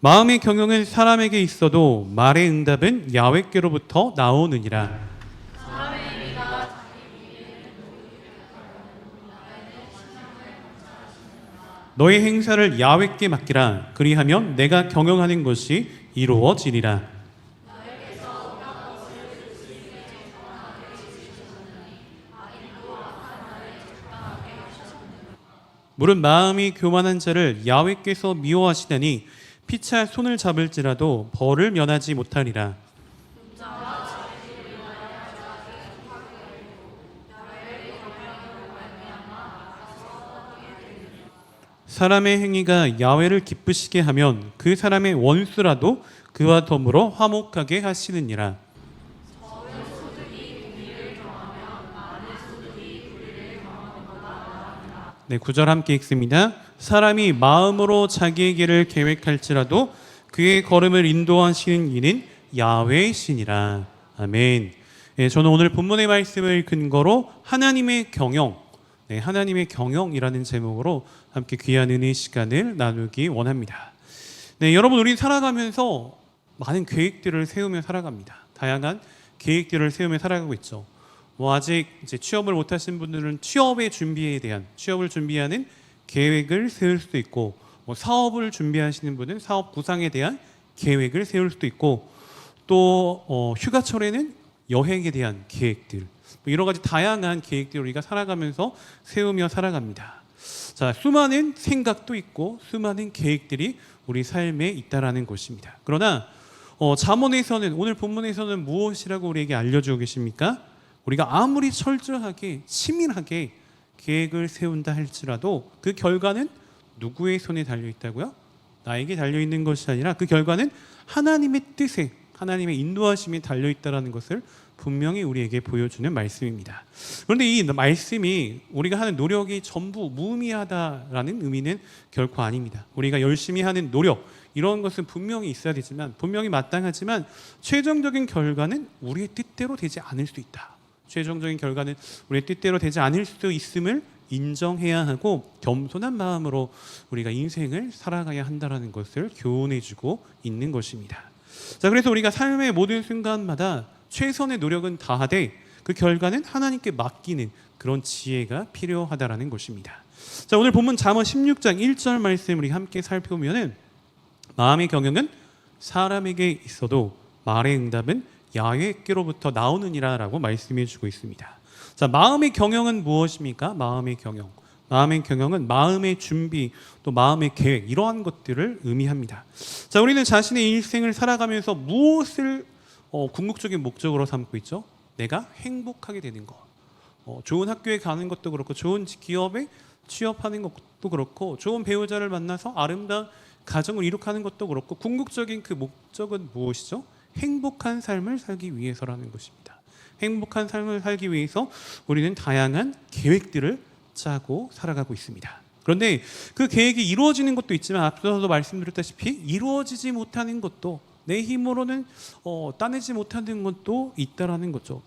마음의 경영은 사람에게 있어도 말의 응답은 야훼께로부터 나오느니라. 너의 행사를 야훼께 맡기라. 그리하면 내가 경영하는 것이 이루어지리라. 물은 마음이 교만한 자를 야훼께서 미워하시다니 피차 손을 잡을지라도 벌을 면하지 못하리라. 사람의 행위가 야훼를 기쁘시게 하면 그 사람의 원수라도 그와 더불어 화목하게 하시느니라. 네, 구절 함께 읽습니다. 사람이 마음으로 자기의 길을 계획할지라도 그의 걸음을 인도하시는 이는 야훼시니라. 아멘. 예, 저는 오늘 본문의 말씀을 근거로 하나님의 경영, 네, 하나님의 경영이라는 제목으로 함께 귀한 은혜 시간을 나누기 원합니다. 네, 여러분 우리 살아가면서 많은 계획들을 세우며 살아갑니다. 다양한 계획들을 세우며 살아가고 있죠. 뭐 아직 이제 취업을 못 하신 분들은 취업의 준비에 대한 취업을 준비하는 계획을 세울 수도 있고 뭐 사업을 준비하시는 분은 사업 구상에 대한 계획을 세울 수도 있고 또 어, 휴가철에는 여행에 대한 계획들 뭐 여러 가지 다양한 계획들을 우리가 살아가면서 세우며 살아갑니다. 자 수많은 생각도 있고 수많은 계획들이 우리 삶에 있다라는 것입니다. 그러나 어, 잠언에서는 오늘 본문에서는 무엇이라고 우리에게 알려주고 계십니까? 우리가 아무리 철저하게 치밀하게 계획을 세운다 할지라도 그 결과는 누구의 손에 달려 있다고요? 나에게 달려 있는 것이 아니라 그 결과는 하나님의 뜻에 하나님의 인도하심에 달려 있다라는 것을 분명히 우리에게 보여주는 말씀입니다. 그런데 이 말씀이 우리가 하는 노력이 전부 무의미하다라는 의미는 결코 아닙니다. 우리가 열심히 하는 노력 이런 것은 분명히 있어야 되지만 분명히 마땅하지만 최종적인 결과는 우리의 뜻대로 되지 않을 수 있다. 최종적인 결과는 우리의 뜻대로 되지 않을 수 있음을 인정해야 하고 겸손한 마음으로 우리가 인생을 살아가야 한다라는 것을 교훈해주고 있는 것입니다. 자, 그래서 우리가 삶의 모든 순간마다 최선의 노력은 다하되 그 결과는 하나님께 맡기는 그런 지혜가 필요하다라는 것입니다. 자, 오늘 본문 잠언 16장 1절 말씀 우리 함께 살펴보면은 마음의 경영은 사람에게 있어도 말의 응답은 야훼께로부터 나오느니라라고 말씀해 주고 있습니다. 자, 마음의 경영은 무엇입니까? 마음의 경영. 마음의 경영은 마음의 준비, 또 마음의 계획 이러한 것들을 의미합니다. 자, 우리는 자신의 일생을 살아가면서 무엇을 어, 궁극적인 목적으로 삼고 있죠? 내가 행복하게 되는 것. 어, 좋은 학교에 가는 것도 그렇고, 좋은 기업에 취업하는 것도 그렇고, 좋은 배우자를 만나서 아름다운 가정을 이룩하는 것도 그렇고, 궁극적인 그 목적은 무엇이죠? 행복한 삶을 살기 위해서라는 것입니다. 행복한 삶을 살기 위해서 우리는 다양한 계획들을 짜고 살아가고 있습니다. 그런데 그 계획이 이루어지는 것도 있지만 앞서서 말씀드렸다시피 이루어지지 못하는 것도 내 힘으로는 어, 따내지 못하는 것도 있다라는 거죠.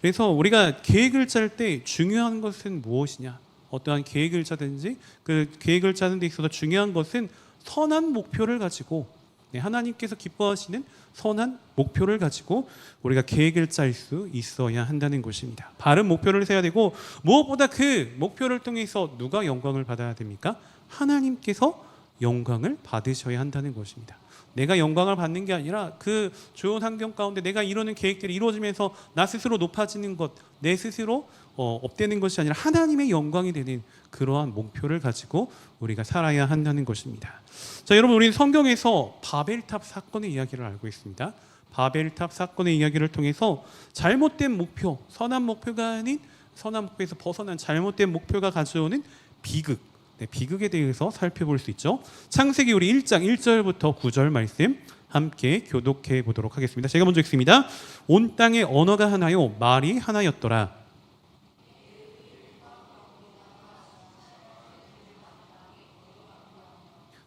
그래서 우리가 계획을 짤 때 중요한 것은 무엇이냐? 어떠한 계획을 짜든지 그 계획을 짜는 데 있어서 중요한 것은 선한 목표를 가지고 네, 하나님께서 기뻐하시는 선한 목표를 가지고 우리가 계획을 짤 수 있어야 한다는 것입니다. 바른 목표를 세야 되고 무엇보다 그 목표를 통해서 누가 영광을 받아야 됩니까? 하나님께서 영광을 받으셔야 한다는 것입니다. 내가 영광을 받는 게 아니라 그 좋은 환경 가운데 내가 이루는 계획들이 이루어지면서 나 스스로 높아지는 것, 내 스스로 어, 업되는 것이 아니라 하나님의 영광이 되는 그러한 목표를 가지고 우리가 살아야 한다는 것입니다. 자, 여러분 우리는 성경에서 바벨탑 사건의 이야기를 알고 있습니다. 바벨탑 사건의 이야기를 통해서 잘못된 목표, 선한 목표가 아닌 선한 목표에서 벗어난 잘못된 목표가 가져오는 비극, 네, 비극에 대해서 살펴볼 수 있죠. 창세기 우리 1장 1절부터 9절 말씀 함께 교독해 보도록 하겠습니다. 제가 먼저 읽습니다. 온 땅에 언어가 하나요, 말이 하나였더라.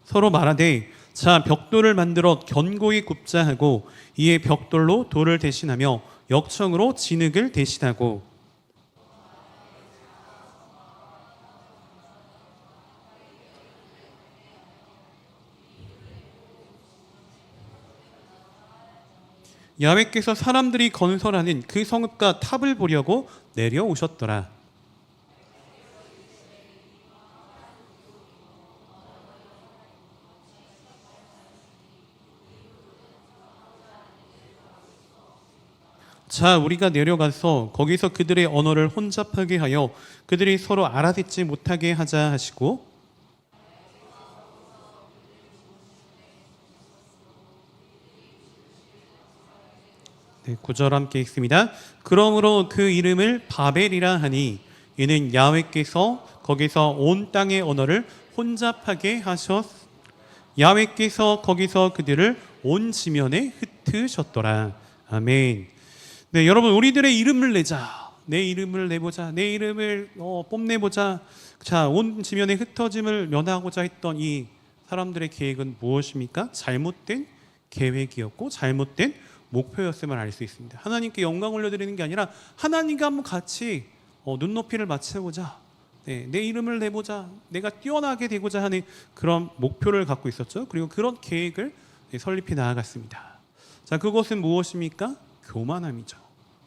서로 말하되 자 벽돌을 만들어 견고히 굽자 하고 이에 벽돌로 돌을 대신하며 역청으로 진흙을 대신하고 야외께서 사람들이 건설하는 그 성읍과 탑을 보려고 내려오셨더라. 자, 우리가 내려가서 거기서 그들의 언어를 혼잡하게 하여 그들이 서로 알아듣지 못하게 하자 하시고 네, 구절 함께 읽습니다. 그러므로 그 이름을 바벨이라 하니 이는 야훼께서 거기서 온 땅의 언어를 혼잡하게 하셨 야훼께서 거기서 그들을 온 지면에 흩으셨더라. 아멘. 네, 여러분 우리들의 이름을 내자. 내 이름을 내보자. 내 이름을 어, 뽐내보자. 자, 온 지면에 흩어짐을 면하고자 했던 이 사람들의 계획은 무엇입니까? 잘못된 계획이었고 잘못된 목표였음을 알 수 있습니다. 하나님께 영광 올려드리는 게 아니라 하나님과 한번 같이 어, 눈높이를 맞춰보자. 네, 내 이름을 내보자. 내가 뛰어나게 되고자 하는 그런 목표를 갖고 있었죠. 그리고 그런 계획을 네, 설립해 나아갔습니다. 자, 그것은 무엇입니까? 교만함이죠.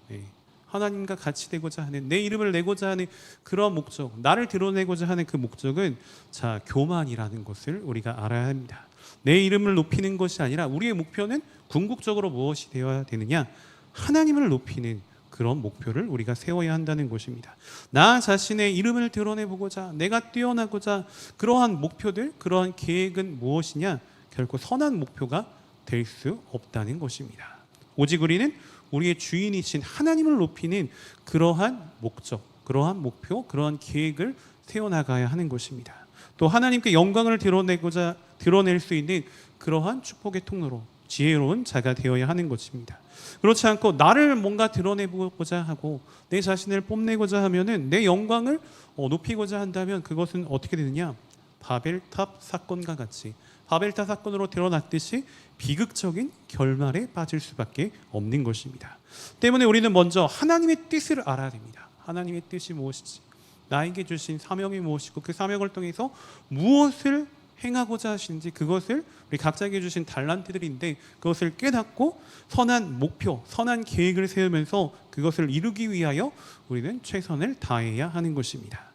네, 하나님과 같이 되고자 하는 내 이름을 내고자 하는 그런 목적, 나를 드러내고자 하는 그 목적은 자 교만이라는 것을 우리가 알아야 합니다. 내 이름을 높이는 것이 아니라 우리의 목표는 궁극적으로 무엇이 되어야 되느냐? 하나님을 높이는 그런 목표를 우리가 세워야 한다는 것입니다. 나 자신의 이름을 드러내 보고자 내가 뛰어나고자 그러한 목표들, 그러한 계획은 무엇이냐? 결코 선한 목표가 될 수 없다는 것입니다. 오직 우리는 우리의 주인이신 하나님을 높이는 그러한 목적, 그러한 목표, 그러한 계획을 세워나가야 하는 것입니다. 또 하나님께 영광을 드러내고자 드러낼 수 있는 그러한 축복의 통로로 지혜로운 자가 되어야 하는 것입니다. 그렇지 않고 나를 뭔가 드러내보고자 하고 내 자신을 뽐내고자 하면은 내 영광을 어, 높이고자 한다면 그것은 어떻게 되느냐? 바벨탑 사건과 같이 바벨탑 사건으로 드러났듯이 비극적인 결말에 빠질 수밖에 없는 것입니다. 때문에 우리는 먼저 하나님의 뜻을 알아야 됩니다. 하나님의 뜻이 무엇인지 나에게 주신 사명이 무엇이고 그 사명을 통해서 무엇을 행하고자 하시는지 그것을 우리 각자에게 주신 달란트들인데 그것을 깨닫고 선한 목표, 선한 계획을 세우면서 그것을 이루기 위하여 우리는 최선을 다해야 하는 것입니다.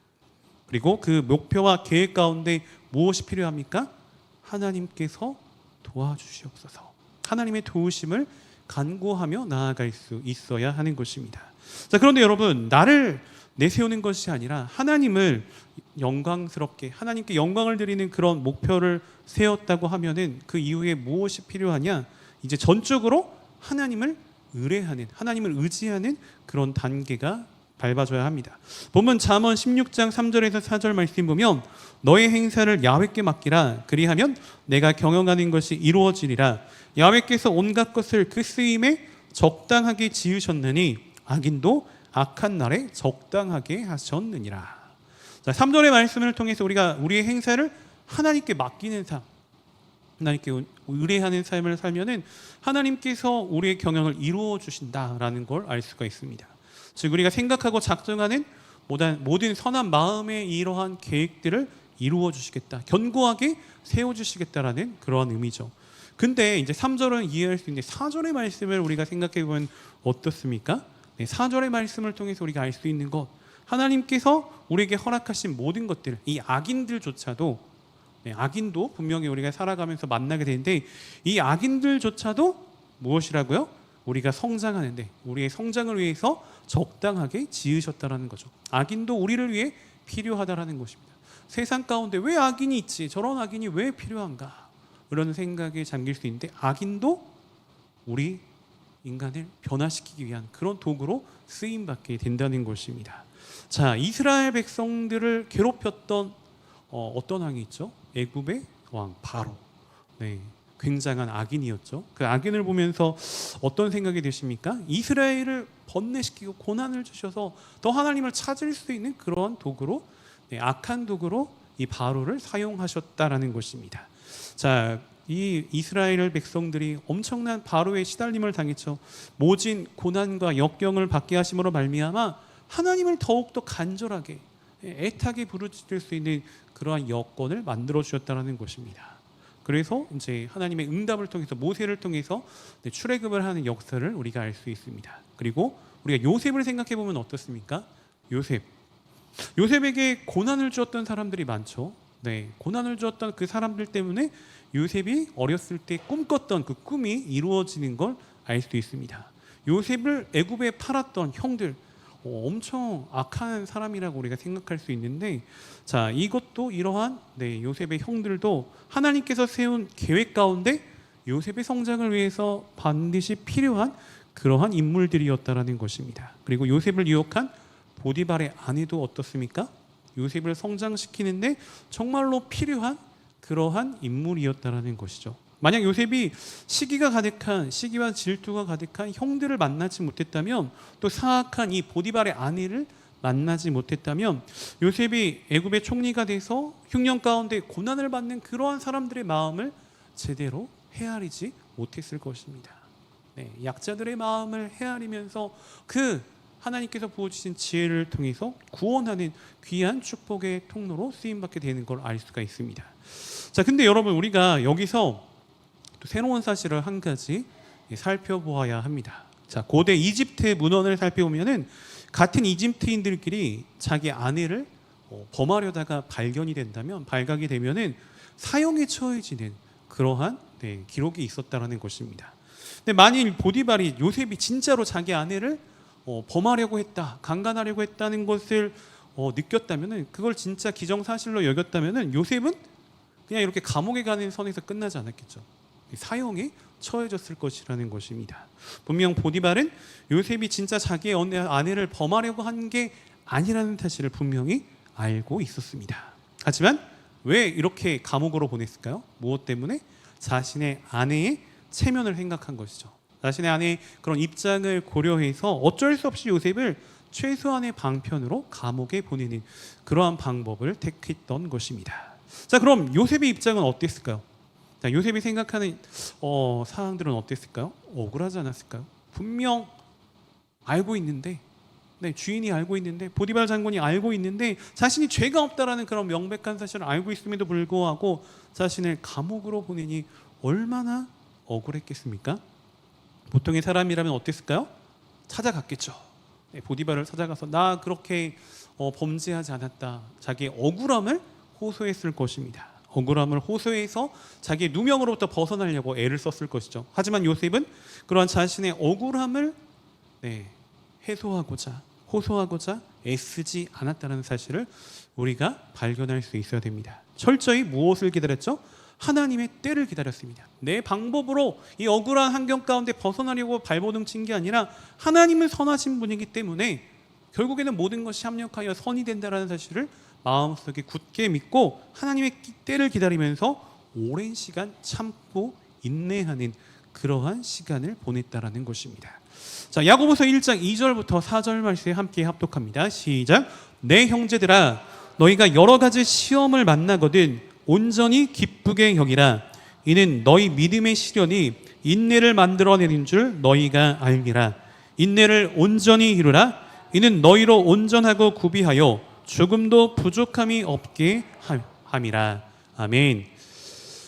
그리고 그 목표와 계획 가운데 무엇이 필요합니까? 하나님께서 도와주시옵소서. 하나님의 도우심을 간구하며 나아갈 수 있어야 하는 것입니다. 자, 그런데 여러분, 나를 내세우는 것이 아니라 하나님을 영광스럽게 하나님께 영광을 드리는 그런 목표를 세웠다고 하면은 그 이후에 무엇이 필요하냐? 이제 전적으로 하나님을 의뢰하는 하나님을 의지하는 그런 단계가 밟아줘야 합니다. 보면 잠언 16장 3절에서 4절 말씀 보면 너의 행사를 야훼께 맡기라 그리하면 내가 경영하는 것이 이루어지리라 야훼께서 온갖 것을 그 쓰임에 적당하게 지으셨느니 악인도 악한 날에 적당하게 하셨느니라. 자, 3절의 말씀을 통해서 우리가 우리의 행사를 하나님께 맡기는 삶, 하나님께 의뢰하는 삶을 살면은 하나님께서 우리의 경영을 이루어 주신다라는 걸 알 수가 있습니다. 즉 우리가 생각하고 작정하는 모든, 선한 마음의 이러한 계획들을 이루어 주시겠다. 견고하게 세워 주시겠다라는 그러한 의미죠. 근데 이제 3절은 이해할 수 있는데 4절의 말씀을 우리가 생각해 보면 어떻습니까? 네, 4절의 말씀을 통해서 우리가 알 수 있는 것 하나님께서 우리에게 허락하신 모든 것들 이 악인들조차도 네, 악인도 분명히 우리가 살아가면서 만나게 되는데 이 악인들조차도 무엇이라고요? 우리가 성장하는데 우리의 성장을 위해서 적당하게 지으셨다라는 거죠. 악인도 우리를 위해 필요하다라는 것입니다. 세상 가운데 왜 악인이 있지? 저런 악인이 왜 필요한가? 이런 생각에 잠길 수 있는데 악인도 우리 인간을 변화시키기 위한 그런 도구로 쓰임 받게 된다는 것입니다. 자, 이스라엘 백성들을 괴롭혔던 어, 어떤 왕이 있죠? 애굽의 왕 바로. 네. 굉장한 악인이었죠. 그 악인을 보면서 어떤 생각이 드십니까? 이스라엘을 번뇌시키고 고난을 주셔서 더 하나님을 찾을 수 있는 그런 도구로 네, 악한 도구로 이 바로를 사용하셨다라는 것입니다. 자, 이 이스라엘 백성들이 엄청난 바로의 시달림을 당했죠. 모진 고난과 역경을 받게 하심으로 말미암아 하나님을 더욱 더 간절하게 애타게 부르짖을 수 있는 그러한 여건을 만들어 주셨다는 것입니다. 그래서 이제 하나님의 응답을 통해서 모세를 통해서 네, 출애굽을 하는 역사를 우리가 알 수 있습니다. 그리고 우리가 요셉을 생각해 보면 어떻습니까? 요셉. 요셉에게 고난을 주었던 사람들이 많죠. 네, 고난을 주었던 그 사람들 때문에 요셉이 어렸을 때 꿈꿨던 그 꿈이 이루어지는 걸 알 수 있습니다. 요셉을 애굽에 팔았던 형들 어, 엄청 악한 사람이라고 우리가 생각할 수 있는데 자 이것도 이러한 네, 요셉의 형들도 하나님께서 세운 계획 가운데 요셉의 성장을 위해서 반드시 필요한 그러한 인물들이었다라는 것입니다. 그리고 요셉을 유혹한 보디발의 아내도 어떻습니까? 요셉을 성장시키는데 정말로 필요한 그러한 인물이었다라는 것이죠. 만약 요셉이 시기가 가득한 시기와 질투가 가득한 형들을 만나지 못했다면 또 사악한 이 보디발의 아내를 만나지 못했다면 요셉이 애굽의 총리가 돼서 흉년 가운데 고난을 받는 그러한 사람들의 마음을 제대로 헤아리지 못했을 것입니다. 네, 약자들의 마음을 헤아리면서 그 하나님께서 부어주신 지혜를 통해서 구원하는 귀한 축복의 통로로 쓰임 받게 되는 걸 알 수가 있습니다. 자, 근데 여러분 우리가 여기서 또 새로운 사실을 한 가지 살펴보아야 합니다. 자, 고대 이집트의 문헌을 살펴보면은 같은 이집트인들끼리 자기 아내를 어, 범하려다가 발견이 된다면 발각이 되면은 사형에 처해지는 그러한 네, 기록이 있었다라는 것입니다. 근데 만일 보디발이 요셉이 진짜로 자기 아내를 어, 범하려고 했다, 강간하려고 했다는 것을 어, 느꼈다면은 그걸 진짜 기정사실로 여겼다면은 요셉은 그냥 이렇게 감옥에 가는 선에서 끝나지 않았겠죠. 사형에 처해졌을 것이라는 것입니다. 분명 보디발은 요셉이 진짜 자기의 언- 아내를 범하려고 한 게 아니라는 사실을 분명히 알고 있었습니다. 하지만 왜 이렇게 감옥으로 보냈을까요? 무엇 때문에? 자신의 아내의 체면을 생각한 것이죠. 자신의 아내의 그런 입장을 고려해서 어쩔 수 없이 요셉을 최소한의 방편으로 감옥에 보내는 그러한 방법을 택했던 것입니다. 자, 그럼 요셉의 입장은 어땠을까요? 자, 요셉이 생각하는 어, 사항들은 어땠을까요? 억울하지 않았을까요? 분명 알고 있는데, 네, 주인이 알고 있는데, 보디발 장군이 알고 있는데, 자신이 죄가 없다라는 그런 명백한 사실을 알고 있음에도 불구하고 자신을 감옥으로 보내니 얼마나 억울했겠습니까? 보통의 사람이라면 어땠을까요? 찾아갔겠죠. 네, 보디발을 찾아가서 나 그렇게 어, 범죄하지 않았다. 자기의 억울함을 호소했을 것입니다. 억울함을 호소해서 자기의 누명으로부터 벗어나려고 애를 썼을 것이죠. 하지만 요셉은 그러한 자신의 억울함을 네, 해소하고자 호소하고자 애쓰지 않았다는 사실을 우리가 발견할 수 있어야 됩니다. 철저히 무엇을 기다렸죠? 하나님의 때를 기다렸습니다. 내 방법으로 이 억울한 환경 가운데 벗어나려고 발버둥 친 게 아니라 하나님은 선하신 분이기 때문에 결국에는 모든 것이 합력하여 선이 된다라는 사실을 마음속에 굳게 믿고 하나님의 때를 기다리면서 오랜 시간 참고 인내하는 그러한 시간을 보냈다라는 것입니다. 자, 야고보서 1장 2절부터 4절 말씀에 함께 합독합니다. 시작. 내 형제들아 너희가 여러 가지 시험을 만나거든 온전히 기쁘게 여기라. 이는 너희 믿음의 시련이 인내를 만들어내는 줄 너희가 알기라. 인내를 온전히 이루라. 이는 너희로 온전하고 구비하여 조금도 부족함이 없게 함- 함이라. 아멘.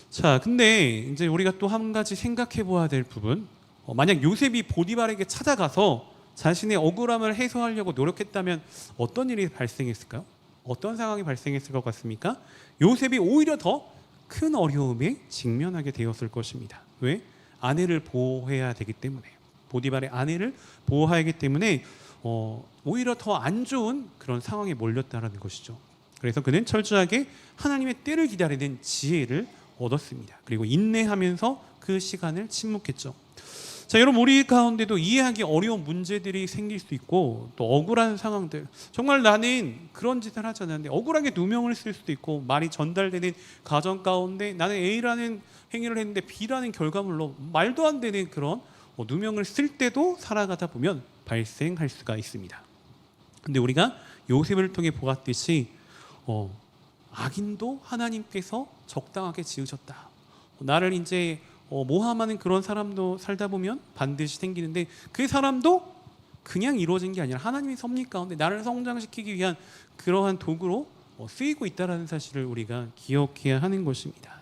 자, 근데 이제 우리가 또 한 가지 생각해 보아야 될 부분. 어, 만약 요셉이 보디발에게 찾아가서 자신의 억울함을 해소하려고 노력했다면 어떤 일이 발생했을까요? 어떤 상황이 발생했을 것 같습니까? 요셉이 오히려 더 큰 어려움에 직면하게 되었을 것입니다. 왜? 아내를 보호해야 되기 때문에 보디발의 아내를 보호해야 하기 때문에 어, 오히려 더 안 좋은 그런 상황에 몰렸다라는 것이죠. 그래서 그는 철저하게 하나님의 때를 기다리는 지혜를 얻었습니다. 그리고 인내하면서 그 시간을 침묵했죠. 자, 여러분 우리 가운데도 이해하기 어려운 문제들이 생길 수 있고 또 억울한 상황들. 정말 나는 그런 짓을 하지 않았는데 억울하게 누명을 쓸 수도 있고 말이 전달되는 가정 가운데 나는 A라는 행위를 했는데 B라는 결과물로 말도 안 되는 그런 어, 누명을 쓸 때도 살아가다 보면 발생할 수가 있습니다. 근데 우리가 요셉을 통해 보았듯이 어, 악인도 하나님께서 적당하게 지으셨다. 어, 나를 이제 어, 모함하는 그런 사람도 살다 보면 반드시 생기는데 그 사람도 그냥 이루어진 게 아니라 하나님의 섭리 가운데 나를 성장시키기 위한 그러한 도구로 어, 쓰이고 있다라는 사실을 우리가 기억해야 하는 것입니다.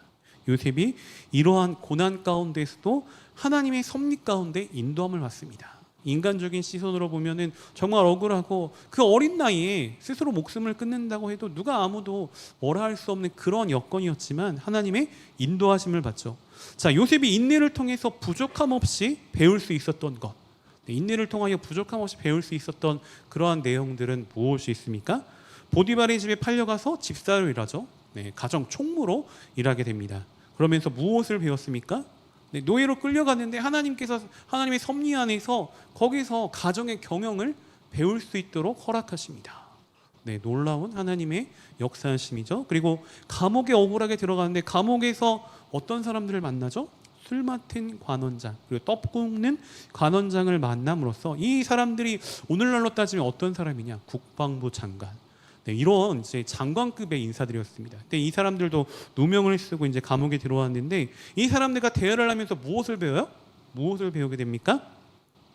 요셉이 이러한 고난 가운데서도 하나님의 섭리 가운데 인도함을 받습니다. 인간적인 시선으로 보면은 정말 억울하고 그 어린 나이에 스스로 목숨을 끊는다고 해도 누가 아무도 뭐라 할 수 없는 그런 여건이었지만 하나님의 인도하심을 받죠. 자, 요셉이 인내를 통해서 부족함 없이 배울 수 있었던 것. 네, 인내를 통하여 부족함 없이 배울 수 있었던 그러한 내용들은 무엇이 있습니까? 보디발의 집에 팔려가서 집사로 일하죠. 네, 가정 총무로 일하게 됩니다. 그러면서 무엇을 배웠습니까? 네, 노예로 끌려갔는데 하나님께서 하나님의 섭리 안에서 거기서 가정의 경영을 배울 수 있도록 허락하십니다. 네, 놀라운 하나님의 역사하심이죠. 그리고 감옥에 억울하게 들어가는데 감옥에서 어떤 사람들을 만나죠? 술 맡은 관원장 그리고 떡 굽는 관원장을 만남으로써 이 사람들이 오늘날로 따지면 어떤 사람이냐? 국방부 장관. 네, 이런 이제 장관급의 인사들이었습니다. 근데 이 사람들도 누명을 쓰고 이제 감옥에 들어왔는데 이 사람들과 대화를 하면서 무엇을 배워요? 무엇을 배우게 됩니까?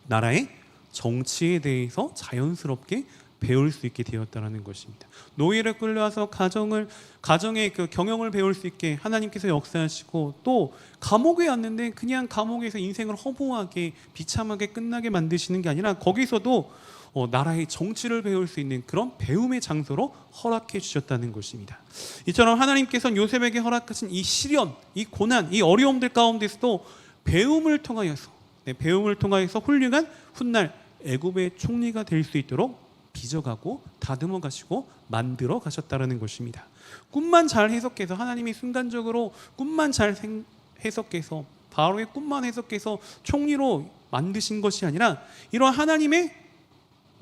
나라의 정치에 대해서 자연스럽게 배울 수 있게 되었다라는 것입니다. 노예를 끌려와서 가정을 가정의 그 경영을 배울 수 있게 하나님께서 역사하시고 또 감옥에 왔는데 그냥 감옥에서 인생을 허무하게 비참하게 끝나게 만드시는 게 아니라 거기서도 어, 나라의 정치를 배울 수 있는 그런 배움의 장소로 허락해 주셨다는 것입니다. 이처럼 하나님께서는 요셉에게 허락하신 이 시련, 이 고난, 이 어려움들 가운데서도 배움을 통하여서 네, 배움을 통하여서 훌륭한 훗날 애굽의 총리가 될 수 있도록 빚어가고 다듬어 가시고 만들어 가셨다라는 것입니다. 꿈만 잘 해석해서 하나님이 순간적으로 꿈만 잘 생- 해석해서 바로의 꿈만 해석해서 총리로 만드신 것이 아니라 이러한 하나님의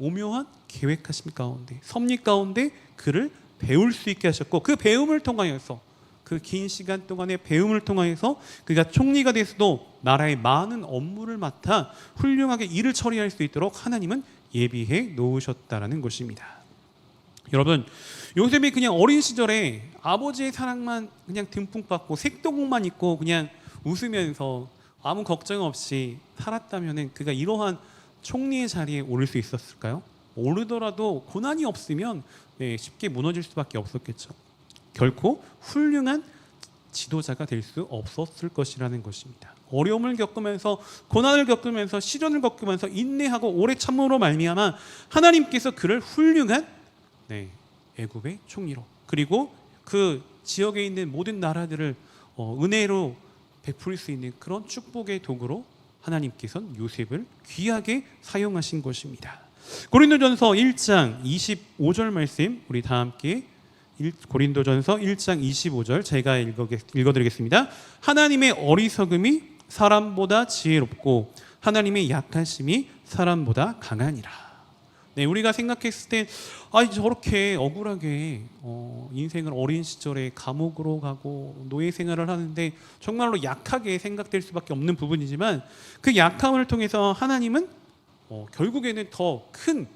오묘한 계획하심 가운데 섭리 가운데 그를 배울 수 있게 하셨고 그 배움을 통하여서 그 긴 시간 동안의 배움을 통하여서 그가 총리가 돼서도 나라의 많은 업무를 맡아 훌륭하게 일을 처리할 수 있도록 하나님은 예비해 놓으셨다라는 것입니다. 여러분 요셉이 그냥 어린 시절에 아버지의 사랑만 그냥 듬뿍 받고 색도국만 입고 그냥 웃으면서 아무 걱정 없이 살았다면은 그가 이러한 총리의 자리에 오를 수 있었을까요? 오르더라도 고난이 없으면 네, 쉽게 무너질 수밖에 없었겠죠. 결코 훌륭한 지도자가 될 수 없었을 것이라는 것입니다. 어려움을 겪으면서 고난을 겪으면서 시련을 겪으면서 인내하고 오래 참음으로 말미암아 하나님께서 그를 훌륭한 네, 애굽의 총리로 그리고 그 지역에 있는 모든 나라들을 어, 은혜로 베풀 수 있는 그런 축복의 도구로 하나님께서는 요셉을 귀하게 사용하신 것입니다. 고린도전서 1장 25절 말씀 우리 다 함께 일- 고린도전서 1장 25절 제가 읽어 읽어 드리겠습니다. 하나님의 어리석음이 사람보다 지혜롭고 하나님의 약하심이 사람보다 강하니라. 네, 우리가 생각했을 때, 아, 저렇게 억울하게 어, 인생을 어린 시절에 감옥으로 가고 노예 생활을 하는데 정말로 약하게 생각될 수밖에 없는 부분이지만 그 약함을 통해서 하나님은 어, 결국에는 더 큰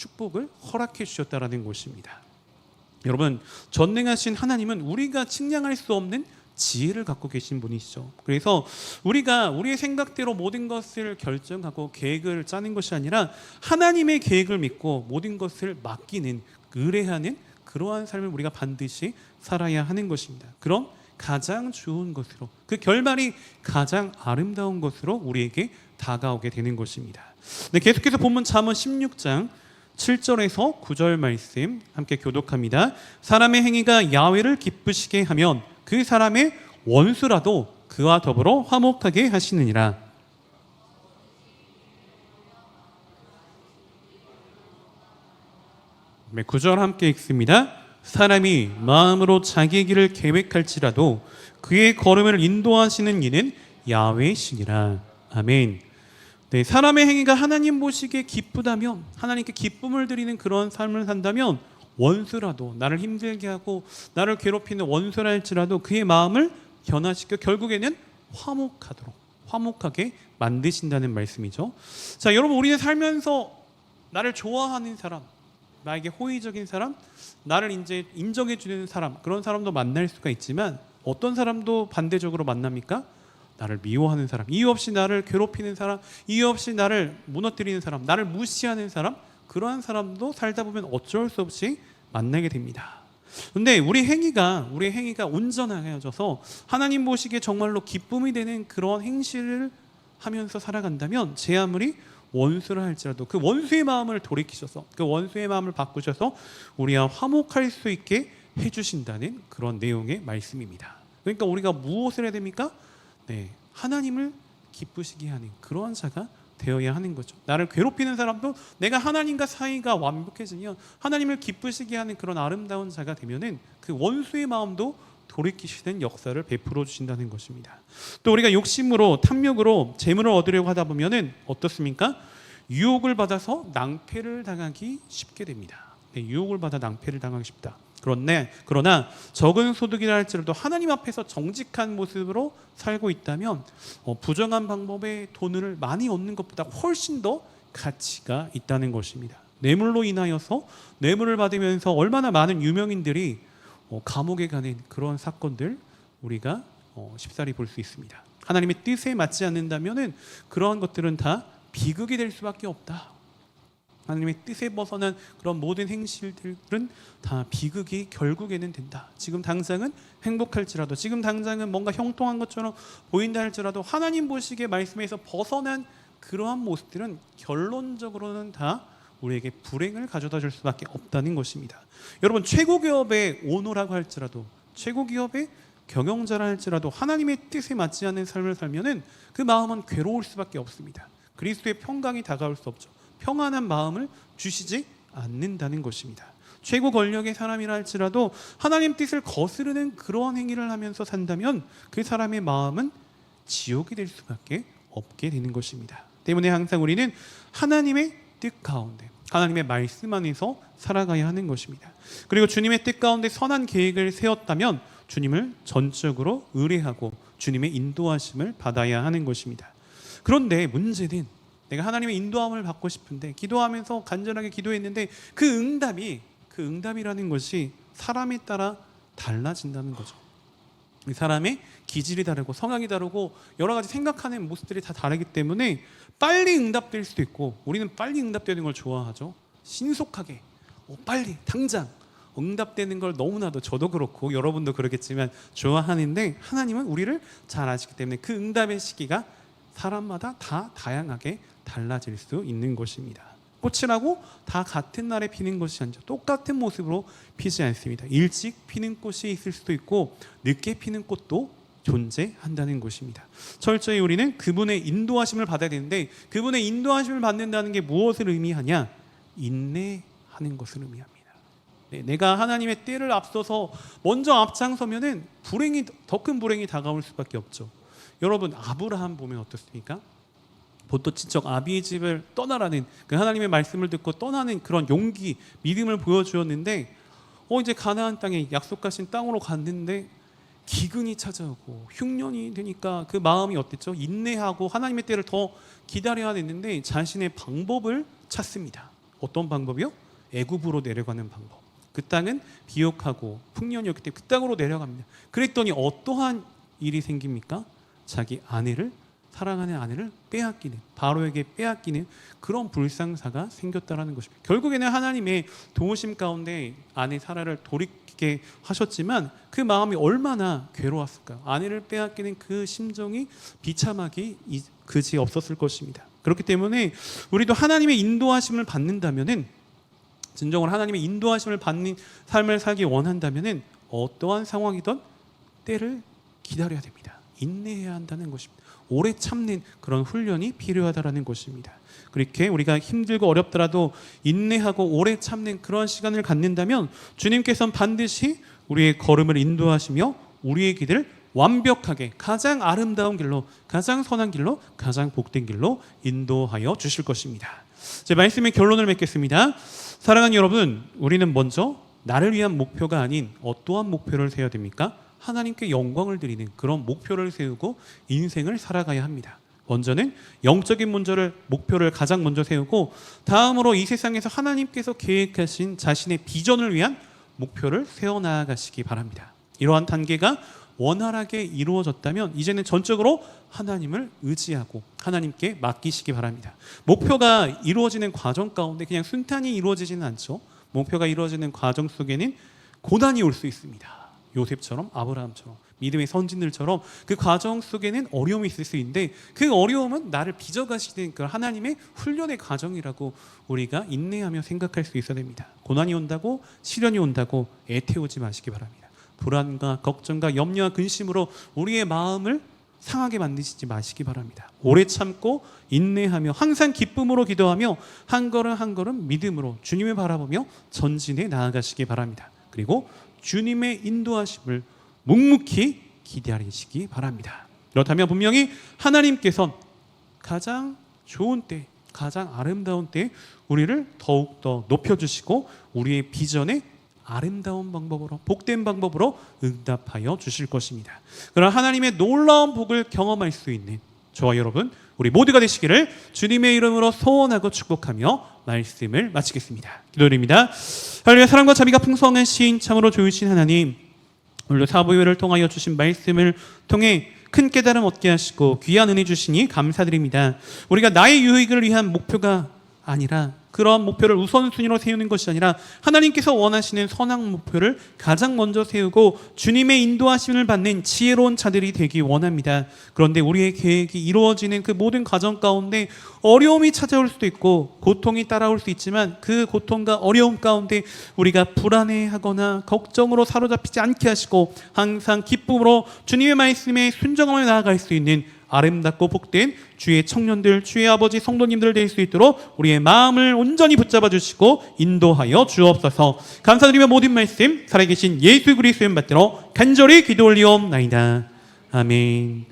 축복을 허락해 주셨다라는 것입니다. 여러분 전능하신 하나님은 우리가 측량할 수 없는 지혜를 갖고 계신 분이시죠. 그래서 우리가 우리의 생각대로 모든 것을 결정하고 계획을 짜는 것이 아니라 하나님의 계획을 믿고 모든 것을 맡기는 의뢰하는 그러한 삶을 우리가 반드시 살아야 하는 것입니다. 그럼 가장 좋은 것으로 그 결말이 가장 아름다운 것으로 우리에게 다가오게 되는 것입니다. 네, 계속해서 본문 잠언 16장 7절에서 9절 말씀 함께 교독합니다. 사람의 행위가 야훼를 기쁘시게 하면 그 사람의 원수라도 그와 더불어 화목하게 하시느니라. 네, 9절 함께 읽습니다. 사람이 마음으로 자기의 길을 계획할지라도 그의 걸음을 인도하시는 이는 야훼시니라. 아멘. 네, 사람의 행위가 하나님 보시기에 기쁘다면 하나님께 기쁨을 드리는 그런 삶을 산다면 원수라도 나를 힘들게 하고 나를 괴롭히는 원수랄지라도 그의 마음을 변화시켜 결국에는 화목하도록 화목하게 만드신다는 말씀이죠. 자, 여러분 우리는 살면서 나를 좋아하는 사람, 나에게 호의적인 사람, 나를 이제 인정해 주는 사람 그런 사람도 만날 수가 있지만 어떤 사람도 반대적으로 만납니까? 나를 미워하는 사람, 이유 없이 나를 괴롭히는 사람, 이유 없이 나를 무너뜨리는 사람, 나를 무시하는 사람, 그러한 사람도 살다 보면 어쩔 수 없이 만나게 됩니다. 근데 우리 행위가 우리 행위가 온전하여져서 하나님 보시기에 정말로 기쁨이 되는 그런 행실을 하면서 살아간다면 제 아무리 원수를 할지라도 그 원수의 마음을 돌이키셔서 그 원수의 마음을 바꾸셔서 우리와 화목할 수 있게 해주신다는 그런 내용의 말씀입니다. 그러니까 우리가 무엇을 해야 됩니까? 네, 하나님을 기쁘시게 하는 그러한 자가 되어야 하는 거죠. 나를 괴롭히는 사람도 내가 하나님과 사이가 완벽해지면 하나님을 기쁘시게 하는 그런 아름다운 자가 되면은 그 원수의 마음도 돌이키시는 역사를 베풀어 주신다는 것입니다. 또 우리가 욕심으로 탐욕으로 재물을 얻으려고 하다 보면은 어떻습니까? 유혹을 받아서 낭패를 당하기 쉽게 됩니다. 네, 유혹을 받아 낭패를 당하기 쉽다. 그런데 그러나 적은 소득이라 할지라도 하나님 앞에서 정직한 모습으로 살고 있다면 어, 부정한 방법에 돈을 많이 얻는 것보다 훨씬 더 가치가 있다는 것입니다. 뇌물로 인하여서 뇌물을 받으면서 얼마나 많은 유명인들이 어, 감옥에 가는 그런 사건들 우리가 어, 쉽사리 볼 수 있습니다. 하나님의 뜻에 맞지 않는다면은 그러한 것들은 다 비극이 될 수밖에 없다. 하나님의 뜻에 벗어난 그런 모든 행실들은 다 비극이 결국에는 된다. 지금 당장은 행복할지라도 지금 당장은 뭔가 형통한 것처럼 보인다 할지라도 하나님 보시기에 말씀에서 벗어난 그러한 모습들은 결론적으로는 다 우리에게 불행을 가져다 줄 수밖에 없다는 것입니다. 여러분 최고 기업의 오너라고 할지라도 최고 기업의 경영자라 할지라도 하나님의 뜻에 맞지 않는 삶을 살면은 그 마음은 괴로울 수밖에 없습니다. 그리스도의 평강이 다가올 수 없죠. 평안한 마음을 주시지 않는다는 것입니다. 최고 권력의 사람이라 할지라도 하나님 뜻을 거스르는 그러한 행위를 하면서 산다면 그 사람의 마음은 지옥이 될 수밖에 없게 되는 것입니다. 때문에 항상 우리는 하나님의 뜻 가운데 하나님의 말씀 안에서 살아가야 하는 것입니다. 그리고 주님의 뜻 가운데 선한 계획을 세웠다면 주님을 전적으로 의뢰하고 주님의 인도하심을 받아야 하는 것입니다. 그런데 문제는 내가 하나님의 인도함을 받고 싶은데 기도하면서 간절하게 기도했는데 그 응답이 그 응답이라는 것이 사람에 따라 달라진다는 거죠. 이 사람의 기질이 다르고 성향이 다르고 여러 가지 생각하는 모습들이 다 다르기 때문에 빨리 응답될 수도 있고 우리는 빨리 응답되는 걸 좋아하죠. 신속하게 어, 빨리 당장 응답되는 걸 너무나도 저도 그렇고 여러분도 그러겠지만 좋아하는데 하나님은 우리를 잘 아시기 때문에 그 응답의 시기가 사람마다 다 다양하게 달라질 수 있는 것입니다. 꽃이라고 다 같은 날에 피는 것이 아니죠. 똑같은 모습으로 피지 않습니다. 일찍 피는 꽃이 있을 수도 있고 늦게 피는 꽃도 존재한다는 것입니다. 철저히 우리는 그분의 인도하심을 받아야 되는데 그분의 인도하심을 받는다는 게 무엇을 의미하냐? 인내하는 것을 의미합니다. 네, 내가 하나님의 때를 앞서서 먼저 앞장서면은 불행이 더 큰 불행이 다가올 수밖에 없죠. 여러분 아브라함 보면 어떻습니까? 보통 친척 아비의 집을 떠나라는 그 하나님의 말씀을 듣고 떠나는 그런 용기, 믿음을 보여주었는데 어 이제 가나안 땅에 약속하신 땅으로 갔는데 기근이 찾아오고 흉년이 되니까 그 마음이 어땠죠? 인내하고 하나님의 때를 더 기다려야 됐는데 자신의 방법을 찾습니다. 어떤 방법이요? 애굽으로 내려가는 방법. 그 땅은 비옥하고 풍년이었기 때문에 그 땅으로 내려갑니다. 그랬더니 어떠한 일이 생깁니까? 자기 아내를 사랑하는 아내를 빼앗기는 바로에게 빼앗기는 그런 불상사가 생겼다라는 것입니다. 결국에는 하나님의 도우심 가운데 아내 사라를 돌이키게 하셨지만 그 마음이 얼마나 괴로웠을까요? 아내를 빼앗기는 그 심정이 비참하기 이- 그지 없었을 것입니다. 그렇기 때문에 우리도 하나님의 인도하심을 받는다면은 진정으로 하나님의 인도하심을 받는 삶을 살기 원한다면은 어떠한 상황이든 때를 기다려야 됩니다. 인내해야 한다는 것입니다. 오래 참는 그런 훈련이 필요하다라는 것입니다. 그렇게 우리가 힘들고 어렵더라도 인내하고 오래 참는 그런 시간을 갖는다면 주님께서는 반드시 우리의 걸음을 인도하시며 우리의 길을 완벽하게 가장 아름다운 길로 가장 선한 길로 가장 복된 길로 인도하여 주실 것입니다. 제 말씀의 결론을 맺겠습니다. 사랑하는 여러분, 우리는 먼저 나를 위한 목표가 아닌 어떠한 목표를 세워야 됩니까? 하나님께 영광을 드리는 그런 목표를 세우고 인생을 살아가야 합니다. 먼저는 영적인 문제를 목표를 가장 먼저 세우고 다음으로 이 세상에서 하나님께서 계획하신 자신의 비전을 위한 목표를 세워 나가시기 바랍니다. 이러한 단계가 원활하게 이루어졌다면 이제는 전적으로 하나님을 의지하고 하나님께 맡기시기 바랍니다. 목표가 이루어지는 과정 가운데 그냥 순탄히 이루어지지는 않죠. 목표가 이루어지는 과정 속에는 고난이 올 수 있습니다. 요셉처럼 아브라함처럼 믿음의 선진들처럼 그 과정 속에는 어려움이 있을 수 있는데 그 어려움은 나를 빚어가시는 그 하나님의 훈련의 과정이라고 우리가 인내하며 생각할 수 있어야 됩니다. 고난이 온다고 시련이 온다고 애태우지 마시기 바랍니다. 불안과 걱정과 염려와 근심으로 우리의 마음을 상하게 만드시지 마시기 바랍니다. 오래 참고 인내하며 항상 기쁨으로 기도하며 한 걸음 한 걸음 믿음으로 주님을 바라보며 전진해 나아가시기 바랍니다. 그리고 주님의 인도하심을 묵묵히 기다리시기 바랍니다. 그렇다면 분명히 하나님께서 가장 좋은 때, 가장 아름다운 때 우리를 더욱 더 높여 주시고 우리의 비전에 아름다운 방법으로 복된 방법으로 응답하여 주실 것입니다. 그러나 하나님의 놀라운 복을 경험할 수 있는 저와 여러분 우리 모두가 되시기를 주님의 이름으로 소원하고 축복하며 말씀을 마치겠습니다. 기도드립니다. 할렐루야 사랑과 자비가 시인 참으로 좋으신 하나님 오늘도 사부회를 통하여 주신 말씀을 통해 큰 깨달음 얻게 하시고 귀한 은혜 주시니 감사드립니다. 우리가 나의 유익을 위한 목표가 아니라 그런 목표를 우선순위로 세우는 것이 아니라 하나님께서 원하시는 선한 목표를 가장 먼저 세우고 주님의 인도하심을 받는 지혜로운 자들이 되기 원합니다. 그런데 우리의 계획이 이루어지는 그 모든 과정 가운데 어려움이 찾아올 수도 있고 고통이 따라올 수 있지만 그 고통과 어려움 가운데 우리가 불안해하거나 걱정으로 사로잡히지 않게 하시고 항상 기쁨으로 주님의 말씀에 순종하며 나아갈 수 있는 아름답고 복된 주의 청년들, 주의 아버지 성도님들 될 수 있도록 우리의 마음을 온전히 붙잡아 주시고 인도하여 주옵소서. 감사드리며 모든 말씀 살아계신 예수 그리스도의 받들어 간절히 기도 올리옵나이다. 아멘.